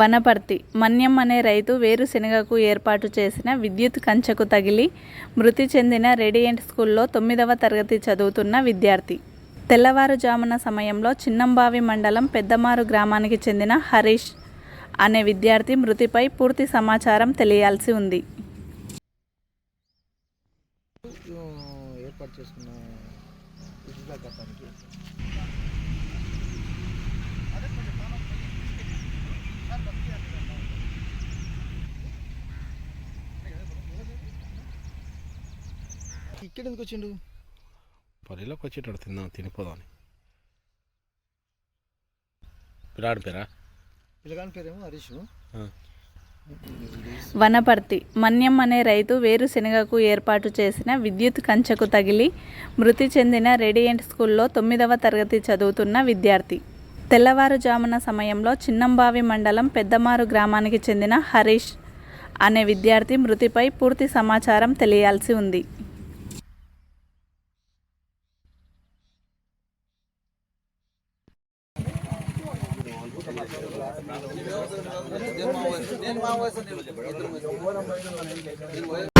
వనపర్తి. మన్యం అనే రైతు వేరుశెనగకు ఏర్పాటు చేసిన విద్యుత్ కంచెకు తగిలి మృతి చెందిన రేడియంట్ స్కూల్లో తొమ్మిదవ తరగతి చదువుతున్న విద్యార్థి. తెల్లవారుజామున సమయంలో చిన్నంబావి మండలం పెద్దమారు గ్రామానికి చెందిన హరీష్ అనే విద్యార్థి మృతిపై పూర్తి సమాచారం తెలియాల్సి ఉంది. ఏర్పాటు ఇక్కడ ఎందుకు వచ్చిండు పొలంలోకి వచ్చేటాడు తిందాం తినిపోదామని. పిల్లాడి పేరా? పిల్లగాని పేరేమో హరీష్. వనపర్తి. మన్యం అనే రైతు వేరుశెనగకు ఏర్పాటు చేసిన విద్యుత్ కంచెకు తగిలి మృతి చెందిన రేడియంట్ స్కూల్లో తొమ్మిదవ తరగతి చదువుతున్న విద్యార్థి. తెల్లవారుజామున సమయంలో చిన్నంబావి మండలం పెద్దమారు గ్రామానికి చెందిన హరీష్ అనే విద్యార్థి మృతిపై పూర్తి సమాచారం తెలియాల్సి ఉంది. నేను మా వయసు నేను మా వయసు